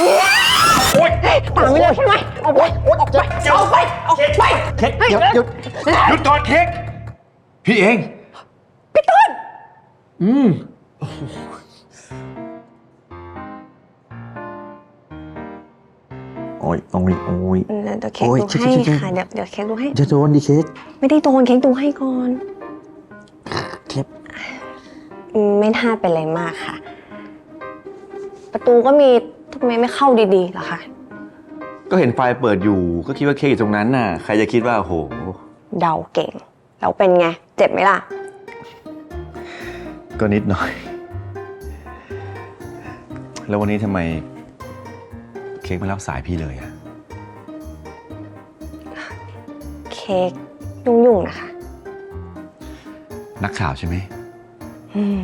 โอ๊ยตามไปเลยใช่ไหมเอาไปเอาไปเอาไปเอาไปเค้กหยุดหยุดหยุดก่อนเค้กพี่เอง พี่ต้น อืมโอ้ยโอ้ยโอ้ยเดี๋ยวเค้กโอ้ยดูชิให้ชิชิค่ะเดี๋ยวเดี๋ยวเค้กดูให้จะโดนดิเค้กไม่ได้โดนเค้กดูให้ก่อนเค้กอืมไม่น่าเป็นอะไรมากค่ะ ประตูก็มี ทำไมไม่เข้าดีๆล่ะคะ ก็เห็นไฟเปิดอยู่ก็คิดว่าเค้กอยู่ตรงนั้นน่ะ ใครจะคิดว่าโอ้โห เดาเก่ง แล้วเป็นไง เจ็บไหมล่ะ ก็นิดหน่อย แล้ววันนี้ทำไม เค้กไม่รับสายพี่เลยอะเค้กยุ่งๆนะคะ นักข่าวใช่ไหมอืม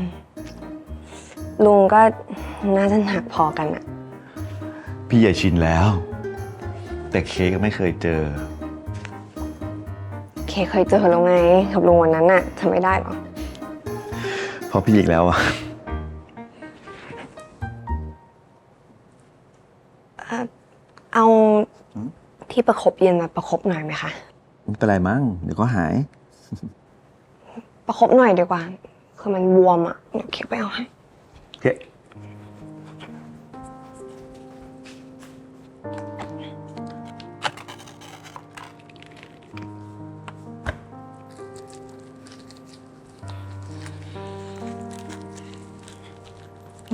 ลุงก็น่าจะหนักพอกันอะ พี่ใหญ่ชินแล้ว แต่เค้กก็ไม่เคยเจอ เค้กเคยเจอแล้วไงกับลุงวันนั้นน่ะทำไม่ได้หรอ เพราะพี่อีกแล้วอะเอาที่ประคบเย็นมาประคบหน่อยไหมคะ ไม่เป็นไรมั้งเดี๋ยวก็หาย ประคบหน่อยดีกว่า คือมันบวมอะเดี๋ยวเค้กไปเอาให้ โอเค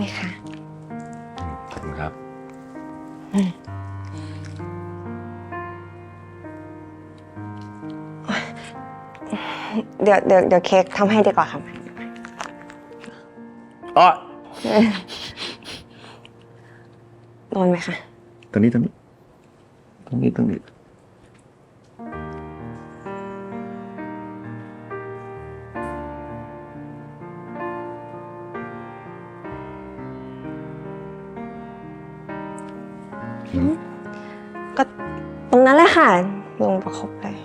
นี่ค่ะขอบคุณครับ เดี๋ยวเดี๋ยวเดี๋ยวเค้กทำให้ดีกว่าค่ะ อ๋อโดนไหมคะ ตรงนี้ตรงนี้ ตรงนี้ตรงนี้ ก็ตรงนั้นแหละค่ะ ลุงประคบเลย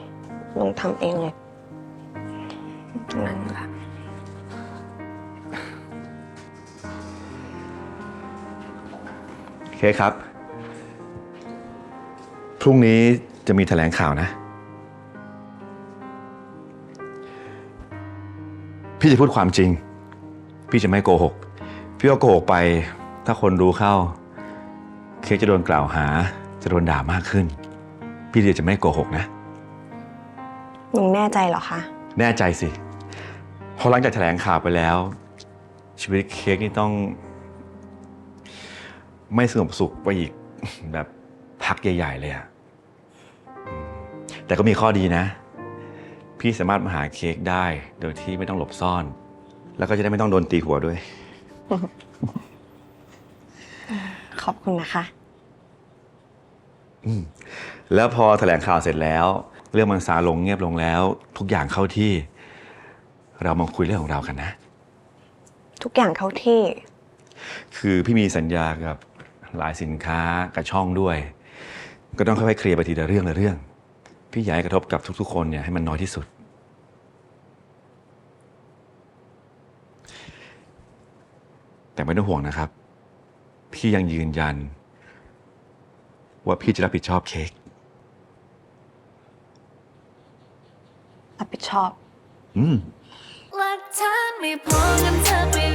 ลุงทำเองเลย ตรงนั้นแหละโอเคครับ พรุ่งนี้จะมีแถลงข่าวนะ พี่จะพูดความจริง พี่จะไม่โกหก พี่ว่าโกหกไป ถ้าคนรู้เข้า เค้กจะโดนกล่าวหา จะโดนด่ามากขึ้น พี่เลยจะไม่โกหกนะ ลุงแน่ใจเหรอคะ แน่ใจสิเพอหลังจากแถลงข่าวไปแล้ว ชีวิตเค้กนี่ต้อง ไม่สงบสุขไปอีก แบบพักใหญ่ ๆ เลยอะอืมแต่ก็มีข้อดีนะ พี่สามารถมาหาเค้กได้โดยที่ไม่ต้องหลบซ่อน แล้วก็จะได้ไม่ต้องโดนตีหัวด้วย ขอบคุณนะคะ แล้วพอแถลงข่าวเสร็จแล้ว เรื่องมันซาลงเงียบลงแล้ว ทุกอย่างเข้าที่ เรามาคุยเรื่องของเรากันนะ ทุกอย่างเข้าที่ คือพี่มีสัญญากับหลายสินค้ากับช่องด้วย ก็ต้องค่อยๆเคลียร์ไปทีละเรื่องละเรื่อง พี่อยากให้กระทบกับทุก ๆ คนเนี่ยให้มันน้อยที่สุด แต่ไม่ต้องห่วงนะครับ พี่ยังยืนยัน ว่าพี่จะรับผิดชอบเค้กรับผิดชอบ อืม หลักฐานไม่พอกันเธอไปร้องเธอ